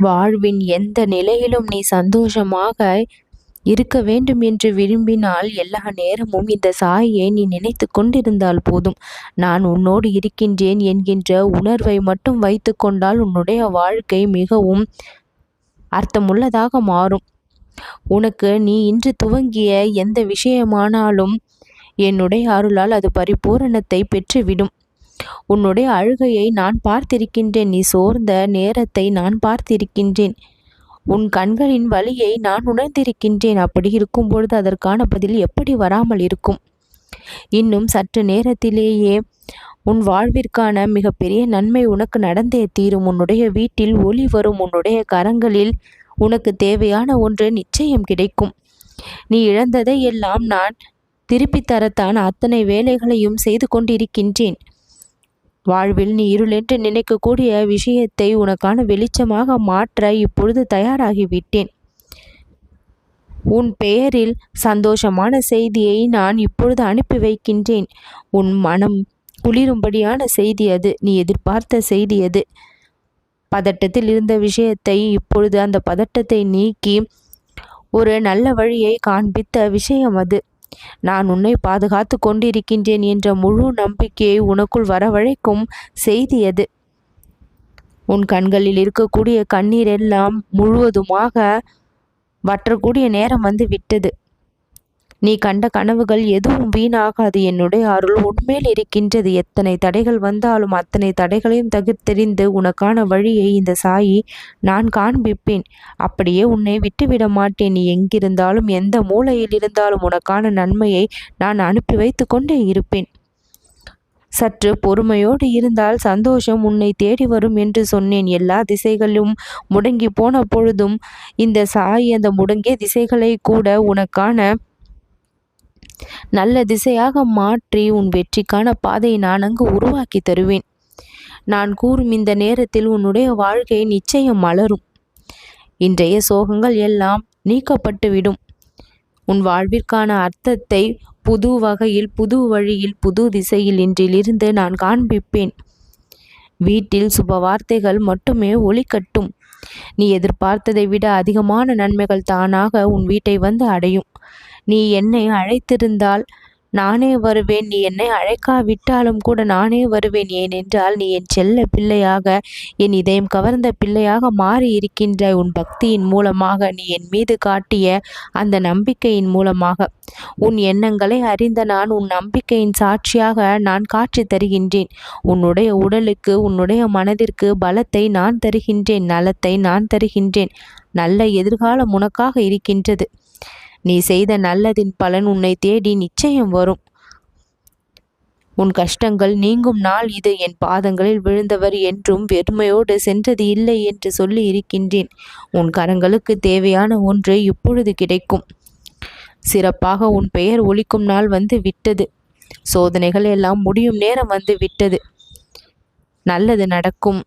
வாழ்வின் எந்த நிலையிலும் நீ சந்தோஷமாக இருக்க வேண்டும் என்று விரும்பினால் எல்லா நேரமும் இந்த சாயை நீ நினைத்து கொண்டிருந்தால் போதும். நான் உன்னோடு இருக்கின்றேன் என்கின்ற உணர்வை மட்டும் வைத்து கொண்டால் உன்னுடைய வாழ்க்கை மிகவும் அர்த்தமுள்ளதாக மாறும். உனக்கு நீ இன்று துவங்கிய எந்த விஷயமானாலும் என்னுடைய அருளால் அது பரிபூரணத்தை பெற்றுவிடும். உன்னுடைய அழுகையை நான் பார்த்திருக்கின்றேன். நீ சோர்ந்த நேரத்தை நான் பார்த்திருக்கின்றேன். உன் கண்களின் வழியை நான் உணர்ந்திருக்கின்றேன். அப்படி இருக்கும் பொழுது அதற்கான பதில் எப்படி வராமல் இருக்கும்? இன்னும் சற்று நேரத்திலேயே உன் வாழ்விற்கான மிகப்பெரிய நன்மை உனக்கு நடந்தே தீரும். உன்னுடைய வீட்டில் ஒளி வரும். உன்னுடைய கரங்களில் உனக்கு தேவையான ஒன்று நிச்சயம் கிடைக்கும். நீ இழந்ததை எல்லாம் நான் திருப்பித் தரத்தான் அத்தனை வேலைகளையும் செய்து கொண்டிருக்கின்றேன். வாழ்வில் நீ இருளென்று நினைக்கக்கூடிய விஷயத்தை உனக்கான வெளிச்சமாக மாற்ற இப்பொழுது தயாராகிவிட்டேன். உன் பெயரில் சந்தோஷமான செய்தியை நான் இப்பொழுது அனுப்பி வைக்கின்றேன். உன் மனம் குளிரும்படியான செய்தி அது நீ எதிர்பார்த்த செய்தி அது. பதட்டத்தில் இருந்த விஷயத்தை இப்பொழுது அந்த பதட்டத்தை நீக்கி ஒரு நல்ல வழியை காண்பித்த விஷயம் அது. நான் உன்னை பாதுகாத்து கொண்டிருக்கின்றேன் என்ற முழு நம்பிக்கையை உனக்குள் வரவழைக்கும் செய்தி அது உன் கண்களில் இருக்கக்கூடிய கண்ணீர் எல்லாம் முழுவதுமாக வற்றக்கூடிய நேரம் வந்து விட்டது. நீ கண்ட கனவுகள் எதுவும் வீணாகாது. என்னுடைய அருள் உண்மையில் இருக்கின்றது. எத்தனை தடைகள் வந்தாலும் அத்தனை தடைகளையும் தகுத்தெறிந்து உனக்கான வழியை இந்த சாயி நான் காண்பிப்பேன். அப்படியே உன்னை விட்டுவிட மாட்டேன். நீ எங்கிருந்தாலும் எந்த மூலையில் இருந்தாலும் உனக்கான நன்மையை நான் அனுப்பி வைத்து கொண்டே இருப்பேன். சற்று பொறுமையோடு இருந்தால் சந்தோஷம் உன்னை தேடி வரும் என்று சொன்னேன். எல்லா திசைகளும் முடங்கி போன பொழுதும் இந்த சாய் அந்த முடங்கிய திசைகளை கூட உனக்கான நல்ல திசையாக மாற்றி உன் வெற்றிக்கான பாதையை நான் அங்கு உருவாக்கி தருவேன். நான் கூறும் இந்த நேரத்தில் உன்னுடைய வாழ்க்கை நிச்சயம் மலரும். இன்றைய சோகங்கள் எல்லாம் நீக்கப்பட்டுவிடும். உன் வாழ்விற்கான அர்த்தத்தை புது வகையில் புது வழியில் புது திசையில் இன்றிலிருந்து நான் காண்பிப்பேன். வீட்டில் சுப வார்த்தைகள் மட்டுமே ஒளிக்கட்டும் நீ எதிர்பார்த்ததை விட அதிகமான நன்மைகள் தானாக உன் வீட்டை வந்து அடையும். நீ என்னை அழைத்திருந்தால் நானே வருவேன். நீ என்னை அழைக்காவிட்டாலும் கூட நானே வருவேன். ஏனென்றால் நீ என் செல்ல பிள்ளையாக என் இதயம் கவர்ந்த பிள்ளையாக மாறி இருக்கின்ற உன் பக்தியின் மூலமாக நீ என் மீது காட்டிய அந்த நம்பிக்கையின் மூலமாக. உன் எண்ணங்களை அறிந்த நான் உன் நம்பிக்கையின் சாட்சியாக நான் காட்சி தருகின்றேன். உன்னுடைய உடலுக்கு உன்னுடைய மனதிற்கு பலத்தை நான் தருகின்றேன். நலத்தை நான் தருகின்றேன். நல்ல எதிர்காலம் உனக்காக இருக்கின்றது. நீ செய்த நல்லதின் பலன் உன்னை தேடி நிச்சயம் வரும். உன் கஷ்டங்கள் நீங்கும் நாள் இது. என் பாதங்களில் விழுந்தவர் என்றும் வெறுமையோடு சென்றது இல்லை என்று சொல்லி இருக்கின்றேன். உன் கரங்களுக்கு தேவையான ஒன்று இப்பொழுது கிடைக்கும். சிறப்பாக உன் பெயர் ஒழிக்கும் நாள் வந்து விட்டது. சோதனைகள் எல்லாம் முடியும் நேரம் வந்து விட்டது. நல்லது நடக்கும்.